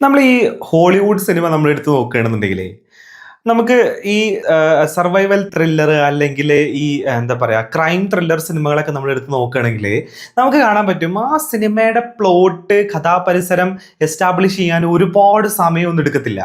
നമ്മൾ ഈ Hollywood cinema നമ്മൾ എടുത്ത് നോക്കുകയാണെന്നുണ്ടെങ്കിലേ നമുക്ക് ഈ സർവൈവൽ ത്രില്ലർ അല്ലെങ്കിൽ ഈ എന്താ പറയുക ക്രൈം ത്രില്ലർ സിനിമകളൊക്കെ നമ്മൾ എടുത്ത് നോക്കുകയാണെങ്കിൽ നമുക്ക് കാണാൻ പറ്റും ആ സിനിമയുടെ പ്ലോട്ട് കഥാപരിസരം എസ്റ്റാബ്ലിഷ് ചെയ്യാൻ ഒരുപാട് സമയമൊന്നും എടുക്കത്തില്ല.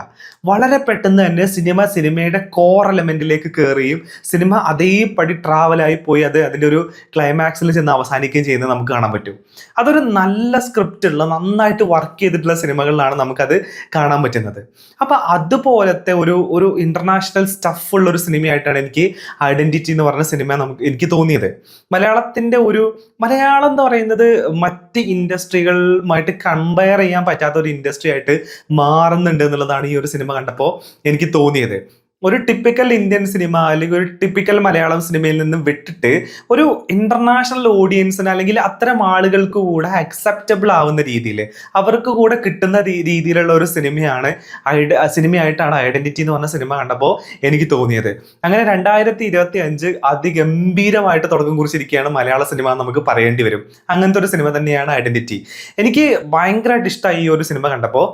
വളരെ പെട്ടെന്ന് തന്നെ സിനിമ സിനിമയുടെ കോർ എലമെന്റിലേക്ക് കയറുകയും സിനിമ അതേപടി ട്രാവലായി പോയി അത് അതിന്റെ ഒരു ക്ലൈമാക്സിൽ ചെന്ന് അവസാനിക്കുകയും ചെയ്യുന്നത് നമുക്ക് കാണാൻ പറ്റും. അതൊരു നല്ല സ്ക്രിപ്റ്റ് ഉള്ള നന്നായിട്ട് വർക്ക് ചെയ്തിട്ടുള്ള സിനിമകളിലാണ് നമുക്കത് കാണാൻ പറ്റുന്നത്. അപ്പൊ അതുപോലത്തെ ഒരു ഒരു ഇന്റർനാഷണൽ സ്റ്റഫ് ഉള്ള ഒരു സിനിമയായിട്ടാണ് എനിക്ക് ഐഡന്റിറ്റി എന്ന് പറഞ്ഞ സിനിമ നമുക്ക് എനിക്ക് തോന്നിയത്. മലയാളത്തിന്റെ ഒരു മലയാളം എന്ന് പറയുന്നത് മറ്റ് ഇൻഡസ്ട്രികളുമായിട്ട് കമ്പയർ ചെയ്യാൻ പറ്റാത്ത ഒരു ഇൻഡസ്ട്രി ആയിട്ട് മാറുന്നുണ്ട് എന്നുള്ളതാണ് ഈ ഒരു സിനിമ കണ്ടപ്പോൾ എനിക്ക് തോന്നിയത്. ഒരു ടിപ്പിക്കൽ ഇന്ത്യൻ സിനിമ അല്ലെങ്കിൽ ഒരു ടിപ്പിക്കൽ മലയാളം സിനിമയിൽ നിന്നും വിട്ടിട്ട് ഒരു ഇന്റർനാഷണൽ ഓഡിയൻസിന് അല്ലെങ്കിൽ അത്തരം ആളുകൾക്ക് കൂടെ അക്സെപ്റ്റബിൾ ആവുന്ന രീതിയിൽ അവർക്ക് കൂടെ കിട്ടുന്ന രീതിയിലുള്ള ഒരു സിനിമയാണ് ഐഡ- സിനിമയായിട്ടാണ് ഐഡന്റിറ്റി എന്ന് പറഞ്ഞ സിനിമ കണ്ടപ്പോൾ എനിക്ക് തോന്നിയത്. അങ്ങനെ രണ്ടായിരത്തി ഇരുപത്തി അഞ്ച് അതിഗംഭീരമായിട്ട് തുടക്കം കുറിച്ചിരിക്കുകയാണ് മലയാള സിനിമ നമുക്ക് പറയേണ്ടി വരും. അങ്ങനത്തെ ഒരു സിനിമ തന്നെയാണ് ഐഡന്റിറ്റി എനിക്ക് ഭയങ്കരമായിട്ട് ഇഷ്ടമായി ഈ ഒരു സിനിമ കണ്ടപ്പോൾ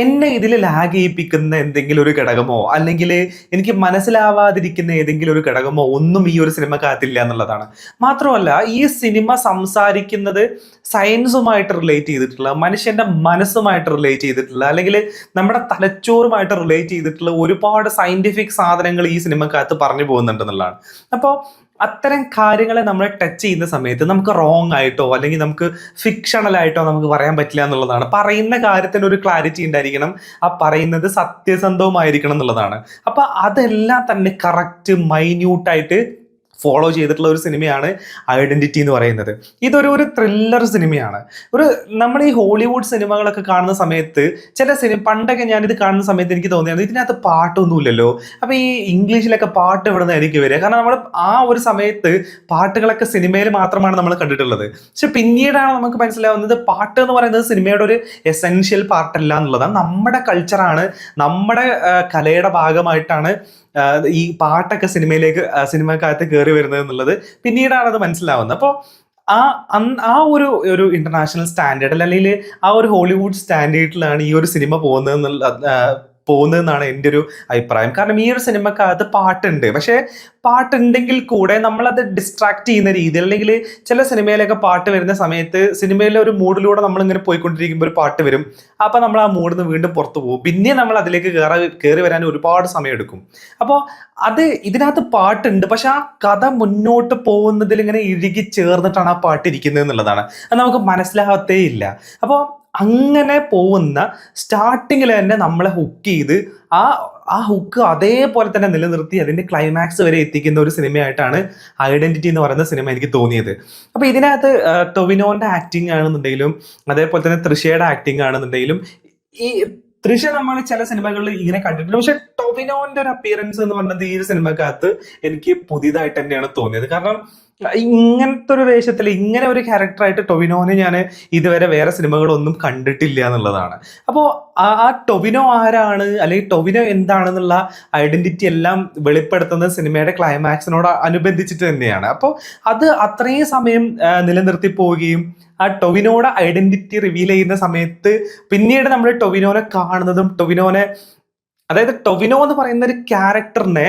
എന്നെ ഇതിൽ ലാഗ് ചെയ്യിപ്പിക്കുന്ന എന്തെങ്കിലും ഒരു ഘടകമോ? അല്ലെങ്കിൽ എനിക്ക് മനസ്സിലാവാതിരിക്കുന്ന ഏതെങ്കിലും ഒരു ഘടകമോ? ഒന്നും ഈ ഒരു സിനിമക്കകത്തില്ല എന്നുള്ളതാണ്. മാത്രമല്ല ഈ സിനിമ സംസാരിക്കുന്നത് സയൻസുമായിട്ട് റിലേറ്റ് ചെയ്തിട്ടുള്ള മനുഷ്യന്റെ മനസ്സുമായിട്ട് റിലേറ്റ് ചെയ്തിട്ടുള്ള അല്ലെങ്കിൽ നമ്മുടെ തലച്ചോറുമായിട്ട് റിലേറ്റ് ചെയ്തിട്ടുള്ള ഒരുപാട് സയന്റിഫിക് സാധനങ്ങൾ ഈ സിനിമക്കകത്ത് പറഞ്ഞു പോകുന്നുണ്ടെന്നുള്ളതാണ് അപ്പോൾ അത്തരം കാര്യങ്ങളെ നമ്മൾ ടച്ച് ചെയ്യുന്ന സമയത്ത് നമുക്ക് റോങ് ആയിട്ടോ അല്ലെങ്കിൽ നമുക്ക് ഫിക്ഷണൽ ആയിട്ടോ നമുക്ക് പറയാൻ പറ്റില്ല എന്നുള്ളതാണ്. പറയുന്ന കാര്യത്തിന് ഒരു ക്ലാരിറ്റി ഉണ്ടായിരിക്കണം. ആ പറയുന്നത് സത്യസന്ധവുമായിരിക്കണം എന്നുള്ളതാണ്. അപ്പൊ അതെല്ലാം തന്നെ കറക്റ്റ് മൈന്യൂട്ടായിട്ട് ഫോളോ ചെയ്തിട്ടുള്ള ഒരു സിനിമയാണ് ഐഡന്റിറ്റി എന്ന് പറയുന്നത്. ഇതൊരു ഒരു ത്രില്ലർ സിനിമയാണ്. ഒരു നമ്മൾ ഈ ഹോളിവുഡ് സിനിമകളൊക്കെ കാണുന്ന സമയത്ത് ചില സിനിമ പണ്ടൊക്കെ ഞാനിത് കാണുന്ന സമയത്ത് എനിക്ക് തോന്നിയത് ഇതിനകത്ത് പാട്ടൊന്നുമില്ലല്ലോ. അപ്പൊ ഈ ഇംഗ്ലീഷിലൊക്കെ പാട്ട് എവിടെ നിന്നായിരിക്കും വരിക? കാരണം നമ്മൾ ആ ഒരു സമയത്ത് പാട്ടുകളൊക്കെ സിനിമയിൽ മാത്രമാണ് നമ്മൾ കണ്ടിട്ടുള്ളത്. പക്ഷെ പിന്നീടാണ് നമുക്ക് മനസ്സിലാവുന്നത് പാട്ട് എന്ന് പറയുന്നത് സിനിമയുടെ ഒരു എസെൻഷ്യൽ പാർട്ടല്ല എന്നുള്ളതാണ്. നമ്മുടെ കൾച്ചറാണ് നമ്മുടെ കലയുടെ ഭാഗമായിട്ടാണ് ഈ പാട്ടൊക്കെ സിനിമയിലേക്ക് സിനിമക്കകത്ത് കയറി വരുന്നത് എന്നുള്ളത് പിന്നീടാണ് അത് മനസ്സിലാവുന്നത്. അപ്പോൾ ആ ആ ഒരു ഒരു ഇന്റർനാഷണൽ സ്റ്റാൻഡേർഡിൽ അല്ലെങ്കിൽ ആ ഒരു ഹോളിവുഡ് സ്റ്റാൻഡേർഡിലാണ് ഈ ഒരു സിനിമ പോകുന്നത് എന്നുള്ള പോകുന്നതെന്നാണ് എന്റെ ഒരു അഭിപ്രായം. കാരണം ഈ ഒരു സിനിമക്കകത്ത് പാട്ടുണ്ട്. പക്ഷേ പാട്ടുണ്ടെങ്കിൽ കൂടെ നമ്മളത് ഡിസ്ട്രാക്ട് ചെയ്യുന്ന രീതിയിൽ അല്ലെങ്കിൽ ചില സിനിമയിലൊക്കെ പാട്ട് വരുന്ന സമയത്ത് സിനിമയിലെ ഒരു മൂഡിലൂടെ നമ്മളിങ്ങനെ പോയിക്കൊണ്ടിരിക്കുമ്പോൾ ഒരു പാട്ട് വരും. അപ്പോൾ നമ്മൾ ആ മൂഡിൽ നിന്ന് വീണ്ടും പുറത്തു പോകും. പിന്നെ നമ്മൾ അതിലേക്ക് കയറി കയറി വരാൻ ഒരുപാട് സമയം എടുക്കും അപ്പോൾ അത് ഇതിനകത്ത് പാട്ടുണ്ട്. പക്ഷെ ആ കഥ മുന്നോട്ട് പോകുന്നതിൽ ഇങ്ങനെ ഇഴുകി ചേർന്നിട്ടാണ് ആ പാട്ട് ഇരിക്കുന്നത് എന്നുള്ളതാണ്. അത് നമുക്ക് മനസ്സിലാകത്തേ ഇല്ല അപ്പോൾ അങ്ങനെ പോകുന്ന സ്റ്റാർട്ടിങ്ങിൽ തന്നെ നമ്മളെ ഹുക്ക് ചെയ്ത് ആ ആ ഹുക്ക് അതേപോലെ തന്നെ നിലനിർത്തി അതിന്റെ ക്ലൈമാക്സ് വരെ എത്തിക്കുന്ന ഒരു സിനിമയായിട്ടാണ് ഐഡന്റിറ്റി എന്ന് പറയുന്ന സിനിമ എനിക്ക് തോന്നിയത്. അപ്പോൾ ഇതിനകത്ത് ടൊവിനോന്റെ ആക്ടിങ് ആണെന്നുണ്ടെങ്കിലും അതേപോലെ തന്നെ തൃഷയുടെ ആക്ടിങ് ആണെന്നുണ്ടെങ്കിലും ഈ തൃശ നമ്മൾ ചില സിനിമകളിൽ ഇങ്ങനെ കണ്ടിട്ടുണ്ട് പക്ഷെ ടൊവിനോന്റെ ഒരു അപ്പിയറൻസ് എന്ന് പറഞ്ഞത് ഈ ഒരു സിനിമക്കകത്ത് എനിക്ക് പുതിയതായിട്ട് തന്നെയാണ് തോന്നിയത്. കാരണം ഇങ്ങനത്തെ ഒരു വേഷത്തിൽ ഇങ്ങനെ ഒരു ക്യാരക്ടറായിട്ട് ടൊവിനോനെ ഞാൻ ഇതുവരെ വേറെ സിനിമകളൊന്നും കണ്ടിട്ടില്ല എന്നുള്ളതാണ്. അപ്പോൾ ആ ടൊവിനോ ആരാണ്? അല്ലെങ്കിൽ ടൊവിനോ എന്താണെന്നുള്ള ഐഡന്റിറ്റി എല്ലാം വെളിപ്പെടുത്തുന്നത് സിനിമയുടെ ക്ലൈമാക്സിനോട് അനുബന്ധിച്ചിട്ട് തന്നെയാണ്. അപ്പോൾ അത് അത്രയും സമയം നിലനിർത്തി പോവുകയും ആ ടൊവിനോയുടെ ഐഡന്റിറ്റി റിവീൽ ചെയ്യുന്ന സമയത്ത് പിന്നീട് നമ്മൾ ടൊവിനോനെ കാണുന്നതും ടൊവിനോനെ അതായത് ടൊവിനോ എന്ന് പറയുന്ന ഒരു ക്യാരക്ടറിനെ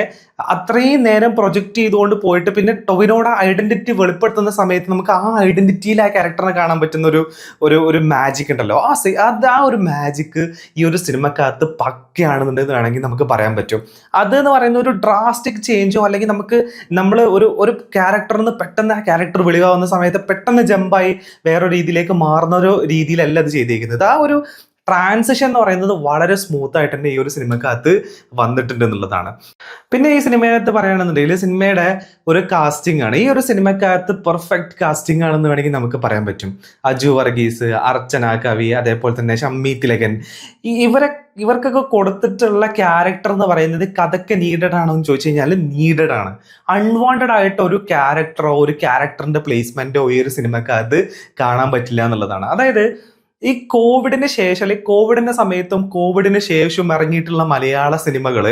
അത്രയും നേരം പ്രൊജക്റ്റ് ചെയ്തുകൊണ്ട് പോയിട്ട് പിന്നെ ടൊവിനോയുടെ ഐഡന്റിറ്റി വെളിപ്പെടുത്തുന്ന സമയത്ത് നമുക്ക് ആ ഐഡന്റിറ്റിയിൽ ആ ക്യാരക്ടറിനെ കാണാൻ പറ്റുന്ന ഒരു ഒരു ഒരു മാജിക് ഉണ്ടല്ലോ. ആ അത് ആ ഒരു മാജിക് ഈ ഒരു സിനിമക്കകത്ത് പക്കയാണെന്നുണ്ടെന്ന് വേണമെങ്കിൽ നമുക്ക് പറയാൻ പറ്റും. അത് എന്ന് പറയുന്ന ഒരു ഡ്രാസ്റ്റിക് ചേഞ്ചോ അല്ലെങ്കിൽ നമുക്ക് നമ്മൾ ഒരു ഒരു ക്യാരക്ടറിൽ നിന്ന് പെട്ടെന്ന് ആ ക്യാരക്ടർ വെളിവാകുന്ന സമയത്ത് പെട്ടെന്ന് ജമ്പായി വേറൊരു രീതിയിലേക്ക് മാറുന്ന ഒരു രീതിയിലല്ല അത് ചെയ്തിരിക്കുന്നത് ആ ഒരു ട്രാൻസിഷൻ എന്ന് പറയുന്നത് വളരെ സ്മൂത്ത് ആയിട്ട് തന്നെ ഈ ഒരു സിനിമക്കകത്ത് വന്നിട്ടുണ്ട് എന്നുള്ളതാണ്. പിന്നെ ഈ സിനിമയകത്ത് പറയുകയാണെന്നുണ്ടെങ്കിൽ സിനിമയുടെ ഒരു കാസ്റ്റിംഗ് ആണ്. ഈ ഒരു സിനിമക്കകത്ത് പെർഫെക്റ്റ് കാസ്റ്റിംഗ് ആണെന്ന് വേണമെങ്കിൽ നമുക്ക് പറയാൻ പറ്റും. അജു വർഗീസ് അർച്ചന കവി അതേപോലെ തന്നെ ഷമ്മി തിലകൻ. ഇവരെ ഇവർക്കൊക്കെ കൊടുത്തിട്ടുള്ള ക്യാരക്ടർ എന്ന് പറയുന്നത് കഥയ്ക്ക് നീഡഡ് ആണോ എന്ന് ചോദിച്ചു കഴിഞ്ഞാൽ നീഡഡ് ആണ്. അൺവാണ്ടഡ് ആയിട്ട് ഒരു ക്യാരക്ടറോ ഒരു ക്യാരക്ടറിന്റെ പ്ലേസ്മെന്റോ ഈ ഒരു സിനിമക്കകത്ത് കാണാൻ പറ്റില്ല എന്നുള്ളതാണ്. അതായത് ഈ കോവിഡിന് ശേഷം അല്ലെങ്കിൽ കോവിഡിന്റെ സമയത്തും കോവിഡിന് ശേഷവും ഇറങ്ങിയിട്ടുള്ള മലയാള സിനിമകൾ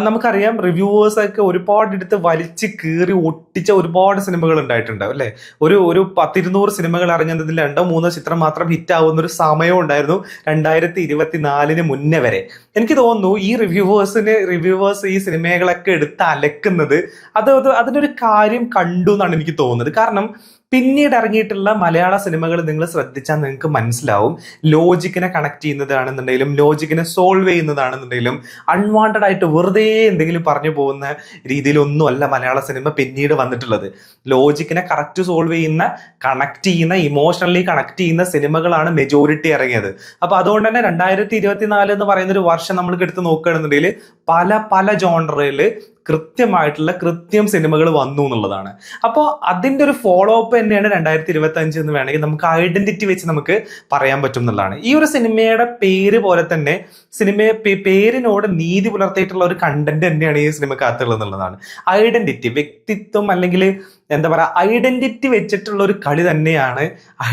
നമുക്കറിയാം റിവ്യൂവേഴ്സ് ഒക്കെ ഒരുപാട് എടുത്ത് വലിച്ച് കീറി ഒട്ടിച്ച ഒരുപാട് സിനിമകൾ ഉണ്ടായിട്ടുണ്ട് അല്ലെ? ഒരു ഒരു പത്തിരുന്നൂറ് സിനിമകൾ ഇറങ്ങുന്നതിൽ രണ്ടോ മൂന്നോ ചിത്രം മാത്രം ഹിറ്റ് ആവുന്ന ഒരു സമയം ഉണ്ടായിരുന്നു രണ്ടായിരത്തി ഇരുപത്തിനാലിന് മുന്നേ വരെ. എനിക്ക് തോന്നുന്നു ഈ റിവ്യൂവേഴ്സിന് റിവ്യൂവേഴ്സ് ഈ സിനിമകളൊക്കെ എടുത്ത് അലക്കുന്നത് അത് അത് അതിനൊരു കാര്യം കണ്ടു എന്നാണ് എനിക്ക് തോന്നുന്നത്. കാരണം പിന്നീട് ഇറങ്ങിയിട്ടുള്ള മലയാള സിനിമകൾ നിങ്ങൾ ശ്രദ്ധിച്ചാൽ നിങ്ങൾക്ക് മനസ്സിലാവും. ലോജിക്കിനെ കണക്ട് ചെയ്യുന്നതാണെന്നുണ്ടെങ്കിലും ലോജിക്കിനെ സോൾവ് ചെയ്യുന്നതാണെന്നുണ്ടെങ്കിലും അൺവാണ്ടഡ് ആയിട്ട് വെറുതെ എന്തെങ്കിലും പറഞ്ഞു പോകുന്ന രീതിയിലൊന്നും അല്ല മലയാള സിനിമ പിന്നീട് വന്നിട്ടുള്ളത്. ലോജിക്കിനെ കറക്റ്റ് സോൾവ് ചെയ്യുന്ന കണക്ട് ചെയ്യുന്ന ഇമോഷണലി കണക്ട് ചെയ്യുന്ന സിനിമകളാണ് മെജോറിറ്റി ഇറങ്ങിയത്. അപ്പൊ അതുകൊണ്ട് തന്നെ രണ്ടായിരത്തി ഇരുപത്തിനാല് എന്ന് പറയുന്ന ഒരു വർഷം നമ്മൾക്ക് എടുത്ത് നോക്കുകയാണെന്നുണ്ടെങ്കിൽ പല പല ജോണറിൽ കൃത്യമായിട്ടുള്ള കൃത്യം സിനിമകൾ വന്നു എന്നുള്ളതാണ്. അപ്പോൾ അതിന്റെ ഒരു ഫോളോ അപ്പ് തന്നെയാണ് രണ്ടായിരത്തി ഇരുപത്തി അഞ്ച് എന്ന് വേണമെങ്കിൽ നമുക്ക് ഐഡന്റിറ്റി വെച്ച് നമുക്ക് പറയാൻ പറ്റും എന്നുള്ളതാണ്. ഈ ഒരു സിനിമയുടെ പേര് പോലെ തന്നെ സിനിമ പേരിനോട് നീതി പുലർത്തിയിട്ടുള്ള ഒരു കണ്ടന്റ് തന്നെയാണ് ഈ സിനിമക്കകത്തുള്ളത് എന്നുള്ളതാണ്. ഐഡന്റിറ്റി വ്യക്തിത്വം അല്ലെങ്കിൽ എന്താ പറയുക ഐഡന്റിറ്റി വെച്ചിട്ടുള്ള ഒരു കളി തന്നെയാണ്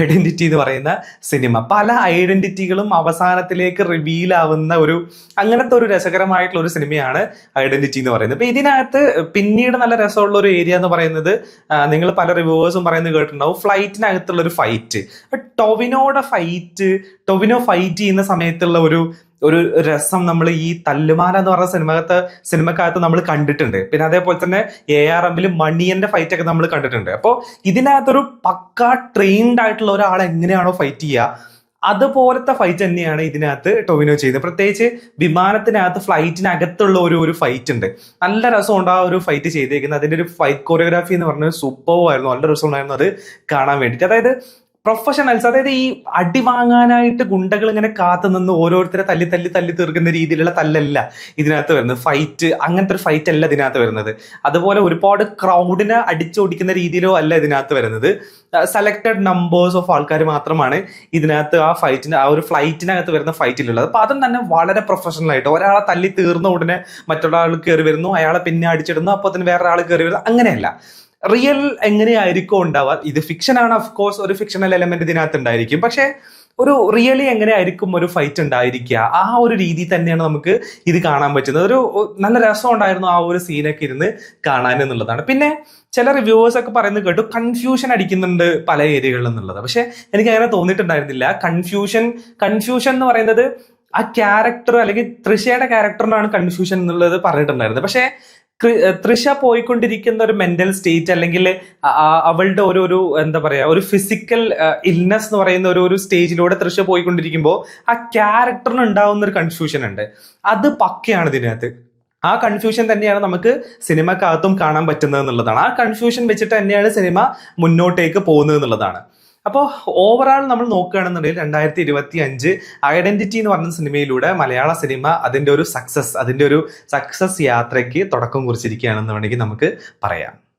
ഐഡന്റിറ്റി എന്ന് പറയുന്ന സിനിമ. പല ഐഡന്റിറ്റികളും അവസാനത്തിലേക്ക് റിവീൽ ആവുന്ന ഒരു അങ്ങനത്തെ ഒരു രസകരമായിട്ടുള്ള ഒരു സിനിമയാണ് ഐഡന്റിറ്റി എന്ന് പറയുന്നത്. അപ്പൊ ഇതിനകത്ത് പിന്നീട് നല്ല രസമുള്ള ഒരു ഏരിയ എന്ന് പറയുന്നത് നിങ്ങൾ പല റിവ്യൂവേഴ്സും പറയുന്നത് കേട്ടിട്ടുണ്ടാവും. ഫ്ലൈറ്റിനകത്തുള്ള ഒരു ഫൈറ്റ് ടൊവിനോയുടെ ഫൈറ്റ് ടൊവിനോ ഫൈറ്റ് ചെയ്യുന്ന സമയത്തുള്ള ഒരു ഒരു രസം നമ്മൾ ഈ തല്ലുമാല എന്ന് പറഞ്ഞ സിനിമകത്ത് സിനിമക്കകത്ത് നമ്മൾ കണ്ടിട്ടുണ്ട്. പിന്നെ അതേപോലെ തന്നെ എ ആർ എമ്മിൽ മണിയന്റെ ഫൈറ്റ് ഒക്കെ നമ്മൾ കണ്ടിട്ടുണ്ട്. അപ്പോൾ ഇതിനകത്തൊരു പക്ക ട്രെയിൻഡ് ആയിട്ടുള്ള ഒരാൾ എങ്ങനെയാണോ ഫൈറ്റ് ചെയ്യുക? അതുപോലത്തെ ഫൈറ്റ് തന്നെയാണ് ഇതിനകത്ത് ടൊവിനോ ചെയ്തത്. പ്രത്യേകിച്ച് വിമാനത്തിനകത്ത് ഫ്ലൈറ്റിനകത്തുള്ള ഒരു ഒരു ഫൈറ്റ് ഉണ്ട്. നല്ല രസമുണ്ട് ആ ഒരു ഫൈറ്റ് ചെയ്തേക്കുന്നത്. അതിന്റെ ഒരു ഫൈറ്റ് കൊറിയോഗ്രാഫി എന്ന് പറഞ്ഞ പറഞ്ഞത് സൂപ്പറായിരുന്നു നല്ല രസമുണ്ടായിരുന്നു അത് കാണാൻ വേണ്ടിയിട്ട്. അതായത് പ്രൊഫഷണൽസ് അതായത് ഈ അടി വാങ്ങാനായിട്ട് ഗുണ്ടകൾ ഇങ്ങനെ കാത്തു നിന്ന് ഓരോരുത്തരെ തല്ലി തല്ലി തല്ലി തീർക്കുന്ന രീതിയിലുള്ള തല്ലല്ല ഇതിനകത്ത് വരുന്നത്. ഫൈറ്റ് അങ്ങനത്തെ ഒരു ഫൈറ്റ് അല്ല ഇതിനകത്ത് വരുന്നത്. അതുപോലെ ഒരുപാട് ക്രൗഡിനെ അടിച്ചോടിക്കുന്ന രീതിയിലോ അല്ല ഇതിനകത്ത് വരുന്നത്. സെലക്ടഡ് നമ്പേഴ്സ് ഓഫ് ആൾക്കാർ മാത്രമാണ് ഇതിനകത്ത് ആ ഫൈറ്റിന് ആ ഒരു ഫ്ലൈറ്റിനകത്ത് വരുന്ന ഫൈറ്റിലുള്ളത് അപ്പൊ അതും തന്നെ വളരെ പ്രൊഫഷണൽ ആയിട്ട്. ഒരാളെ തല്ലി തീർന്ന ഉടനെ മറ്റൊരാൾ കയറി വരുന്നു അയാളെ പിന്നെ അടിച്ചിടുന്നു അപ്പോൾ തന്നെ വേറെ ആൾ കയറി വരുന്നു. അങ്ങനെയല്ല. റിയൽ എങ്ങനെയായിരിക്കും ഉണ്ടാവുക? ഇത് ഫിക്ഷൻ ആണ് ഓഫ് കോഴ്സ് ഒരു ഫിക്ഷണൽ എലമെന്റ് ഇതിനകത്ത് ഉണ്ടായിരിക്കും. പക്ഷേ ഒരു റിയലി എങ്ങനെയായിരിക്കും ഒരു ഫൈറ്റ് ഉണ്ടായിരിക്കുക? ആ ഒരു രീതി തന്നെയാണ് നമുക്ക് ഇത് കാണാൻ പറ്റുന്നത്. ഒരു നല്ല രസം ഉണ്ടായിരുന്നു ആ ഒരു സീനൊക്കെ ഇരുന്ന് കാണാൻ എന്നുള്ളതാണ്. പിന്നെ ചില റിവ്യൂവേഴ്സ് ഒക്കെ പറയുന്നത് കേട്ടു കൺഫ്യൂഷൻ അടിക്കുന്നുണ്ട് പല ഏരിയകളിൽ എന്നുള്ളത് പക്ഷെ എനിക്ക് അങ്ങനെ തോന്നിയിട്ടുണ്ടായിരുന്നില്ല. കൺഫ്യൂഷൻ കൺഫ്യൂഷൻ എന്ന് പറയുന്നത് ആ ക്യാരക്ടർ അല്ലെങ്കിൽ തൃശയുടെ ക്യാരക്ടറിനാണ് കൺഫ്യൂഷൻ എന്നുള്ളത് പറഞ്ഞിട്ടുണ്ടായിരുന്നത്. പക്ഷേ തൃഷ പോയിക്കൊണ്ടിരിക്കുന്ന ഒരു മെന്റൽ സ്റ്റേറ്റ് അല്ലെങ്കിൽ അവളുടെ ഒരു ഒരു എന്താ പറയാ ഒരു ഫിസിക്കൽ ഇൽനെസ് എന്ന് പറയുന്ന ഒരു ഒരു സ്റ്റേജിലൂടെ തൃഷ പോയിക്കൊണ്ടിരിക്കുമ്പോൾ ആ ക്യാരക്ടറിന് ഉണ്ടാവുന്ന ഒരു കൺഫ്യൂഷൻ ഉണ്ട്. അത് പക്കയാണ് ഇതിനകത്ത്. ആ കൺഫ്യൂഷൻ തന്നെയാണ് നമുക്ക് സിനിമക്കകത്തും കാണാൻ പറ്റുന്നത് എന്നുള്ളതാണ്. ആ കൺഫ്യൂഷൻ വെച്ചിട്ട് തന്നെയാണ് സിനിമ മുന്നോട്ടേക്ക് പോകുന്നത് എന്നുള്ളതാണ്. അപ്പോൾ ഓവറാൾ നമ്മൾ നോക്കുകയാണെന്നുണ്ടെങ്കിൽ രണ്ടായിരത്തി ഇരുപത്തി അഞ്ച് ഐഡന്റിറ്റി എന്ന് പറഞ്ഞ സിനിമയിലൂടെ മലയാള സിനിമ അതിന്റെ ഒരു സക്സസ് അതിന്റെ ഒരു സക്സസ് യാത്രയ്ക്ക് തുടക്കം കുറിച്ചിരിക്കുകയാണെന്ന് വേണമെങ്കിൽ നമുക്ക് പറയാം.